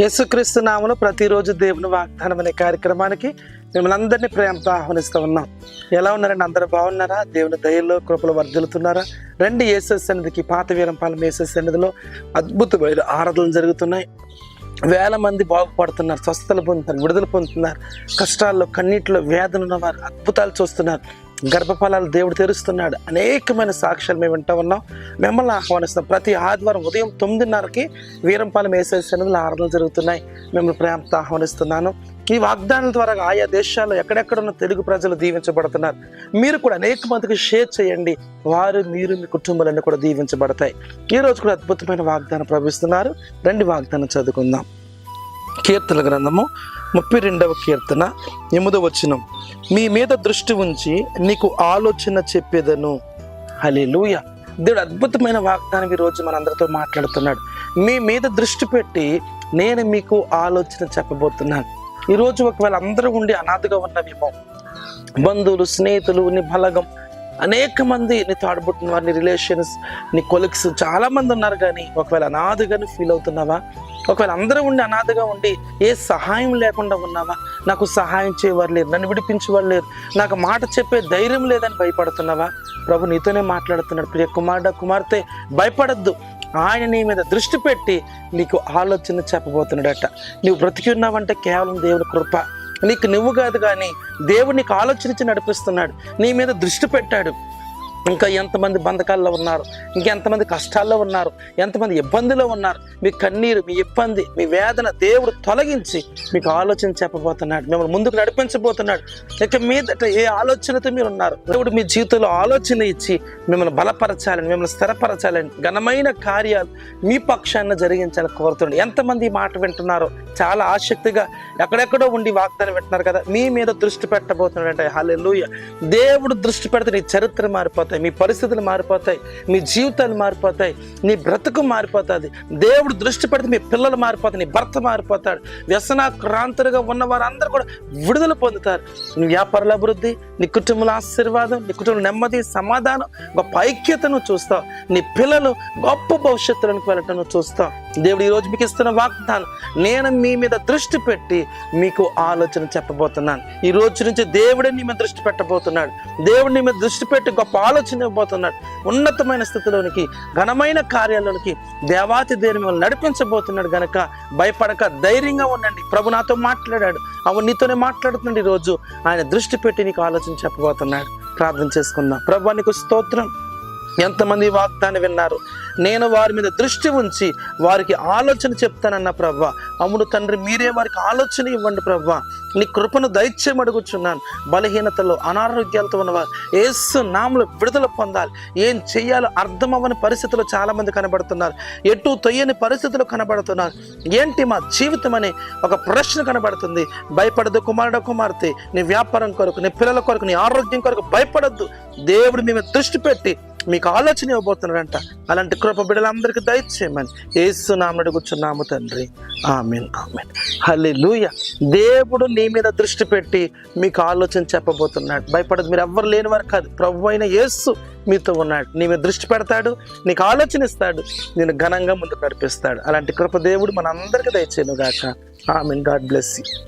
యేసుక్రీస్తు నామలో ప్రతిరోజు దేవుని వాగ్దానం అనే కార్యక్రమానికి మిమ్మల్ని అందరినీ ప్రేమతో ఆహ్వానిస్తూ ఉన్నాం. ఎలా ఉన్నారండి? అందరూ బాగున్నారా? దేవుని దయల్లో కృపలు వర్ధిల్లుతున్నారా? రెండు ఏసెస్ సన్నిధికి పాత వీరంపాలెం ఏసెస్ సన్నిధిలో అద్భుతమైన ఆరాధనలు జరుగుతున్నాయి. వేల మంది బాగుపడుతున్నారు స్వస్థతలు పొందుతున్నారు విడుదల పొందుతున్నారు. కష్టాల్లో కన్నీటిలో వేదన ఉన్నవారు అద్భుతాలు చూస్తున్నారు. గర్భఫలాలు దేవుడు తెరుస్తున్నాడు. అనేకమైన సాక్ష్యాలు మేము వింటూ ఉన్నాం. మిమ్మల్ని ఆహ్వానిస్తాం ప్రతి ఆదివారం ఉదయం తొమ్మిదిన్నరకి వీరంపాలెం వేసే సన్నిధిలో ఆరాధనలు జరుగుతున్నాయి. మిమ్మల్ని ప్రేమతో ఆహ్వానిస్తున్నాను. ఈ వాగ్దానాల ద్వారా ఆయా దేశాల్లో ఎక్కడెక్కడ ఉన్న తెలుగు ప్రజలు దీవించబడుతున్నారు. మీరు కూడా అనేక మందికి షేర్ చేయండి. వారు మీరు మీ కుటుంబాలన్నీ కూడా దీవించబడతాయి. ఈ రోజు కూడా అద్భుతమైన వాగ్దానం ప్రవేశిస్తున్నారు రెండు వాగ్దానం చదువుకుందాం. కీర్తన గ్రంథము ముప్పై రెండవ కీర్తన ఎనిమిదవ వచనం. మీ మీద దృష్టి ఉంచి నీకు ఆలోచన చెప్పేదను. హలేలుయ దేవుడు అద్భుతమైన వాగ్దానం ఈ రోజు మనందరితో మాట్లాడుతున్నాడు. మీ మీద దృష్టి పెట్టి నేను మీకు ఆలోచన చెప్పబోతున్నాను. ఈరోజు ఒకవేళ అందరూ ఉండి అనాథగా ఉన్నవేమో బంధువులు స్నేహితులు నీ బలగం అనేక మంది నీ తోడబుట్టిన వారిని రిలేషన్స్ నీ కొలిక్స్ చాలా మంది ఉన్నారు కానీ ఒకవేళ అనాథగానే ఫీల్ అవుతున్నావా? ఒకవేళ అందరూ ఉండి అనాథగా ఉండి ఏ సహాయం లేకుండా ఉన్నావా? నాకు సహాయం చేయవారు లేరు నన్ను విడిపించేవారు లేరు నాకు మాట చెప్పే ధైర్యం లేదని భయపడుతున్నావా? ప్రభు నీతోనే మాట్లాడుతున్నాడు ప్రియ కుమారుడ కుమార్తె భయపడద్దు. ఆయన నీ మీద దృష్టి పెట్టి నీకు ఆలోచన చెప్పబోతున్నాడట. నువ్వు బ్రతికి ఉన్నావంటే కేవలం దేవుని కృప. నీకు నువ్వు కాదు కానీ దేవుడు నీకు ఆలోచించి నడిపిస్తున్నాడు నీ మీద దృష్టి పెట్టాడు. ఇంకా ఎంతమంది బంధకాల్లో ఉన్నారు ఇంకెంతమంది కష్టాల్లో ఉన్నారు ఎంతమంది ఇబ్బందిలో ఉన్నారు మీ కన్నీరు మీ ఇబ్బంది మీ వేదన దేవుడు తొలగించి మీకు ఆలోచన చెప్పబోతున్నాడు మిమ్మల్ని ముందుకు నడిపించబోతున్నాడు. ఇక మీదట ఏ ఆలోచనతో మీరు ఉన్నారు దేవుడు మీ జీవితంలో ఆలోచన ఇచ్చి మిమ్మల్ని బలపరచాలని మిమ్మల్ని స్థిరపరచాలని ఘనమైన కార్యాలు మీ పక్షాన జరిగించాలని కోరుతుంది ఎంతమంది ఈ మాట వింటున్నారో చాలా ఆసక్తిగా ఎక్కడెక్కడో ఉండి వాగ్దానం వింటున్నారు కదా మీ మీద దృష్టి పెట్టబోతున్నాడు అంటే హల్లెలూయ. దేవుడు దృష్టి పెడితే నీ చరిత్ర మారిపోతుంది. మారిపోతాయి. మీ పరిస్థితులు మారిపోతాయి. మీ జీవితాలు మారిపోతాయి. నీ బ్రతుకు మారిపోతుంది. దేవుడు దృష్టి పెడితే మీ పిల్లలు మారిపోతాయి నీ భర్త మారిపోతాడు. వ్యసనాక్రాంతులుగా ఉన్న వారందరూ కూడా విడుదల పొందుతారు. నీ వ్యాపారాల అభివృద్ధి నీ కుటుంబంలో ఆశీర్వాదం నీ కుటుంబం నెమ్మది సమాధానం గొప్ప ఐక్యతను చూస్తావు. నీ పిల్లలు గొప్ప భవిష్యత్తులకు వెళ్ళటం చూస్తావు. దేవుడు ఈ రోజు మీకు ఇస్తున్న వాగ్దానం నేను మీ మీద దృష్టి పెట్టి మీకు ఆలోచన చెప్పబోతున్నాను. ఈ రోజు నుంచి దేవుడే నీ మీద దృష్టి పెట్టబోతున్నాడు. దేవుడు నీ మీద దృష్టి పెట్టి గొప్ప ఆలోచన ఇవ్వబోతున్నాడు. ఉన్నతమైన స్థితిలోనికి ఘనమైన కార్యాలలోనికి దేవాతి దేవుని మిమ్మల్ని నడిపించబోతున్నాడు గనక భయపడక ధైర్యంగా ఉండండి. ప్రభు నాతో మాట్లాడాడు. అవును నీతోనే మాట్లాడుతున్నాడు ఈరోజు. రోజు ఆయన దృష్టి పెట్టి నీకు ఆలోచన చెప్పబోతున్నాడు. ప్రార్థన చేసుకుందాం. ప్రభు నీకు స్తోత్రం. ఎంతమంది వాగ్దాన్ని విన్నారు? నేను వారి మీద దృష్టి ఉంచి వారికి ఆలోచన చెప్తానన్న ప్రవ్వ. అమ్ముడు తండ్రి మీరే వారికి ఆలోచన ఇవ్వండి ప్రవ్వ. నీ కృపను దైత్యం అడుగుచున్నాను. బలహీనతలో అనారోగ్యాలతో ఉన్నవారు ఏసు నామలు విడుదల పొందాలి. ఏం చేయాలో అర్థమవ్వని పరిస్థితుల్లో చాలామంది కనబడుతున్నారు. ఎటు తొయ్యని పరిస్థితులు కనబడుతున్నారు. ఏంటి మా జీవితం అనే ఒక ప్రశ్న కనబడుతుంది. భయపడదు కుమారుడు కుమార్తె. నీ వ్యాపారం కొరకు నీ పిల్లల కొరకు నీ ఆరోగ్యం కొరకు భయపడద్దు. దేవుడు మీద దృష్టి పెట్టి మీకు ఆలోచన ఇవ్వబోతున్నాడంట అలాంటి కృప బిడ్డలందరికీ దయచేయమని ఏసు నామడు కూర్చున్నాము తండ్రి. Amen amen. హల్లెలూయ. దేవుడు నీ మీద దృష్టి పెట్టి మీకు ఆలోచన చెప్పబోతున్నాడు. భయపడదు మీరు ఎవ్వరు లేని వారు కాదు. ప్రభు అయిన యేసు మీతో ఉన్నాడు. నీ మీద దృష్టి పెడతాడు నీకు ఆలోచన ఇస్తాడు నేను ఘనంగా ముందుకు నడిపిస్తాడు. అలాంటి కృప దేవుడు మన అందరికీ దయచేయను గాక ఆమెన్. God bless you.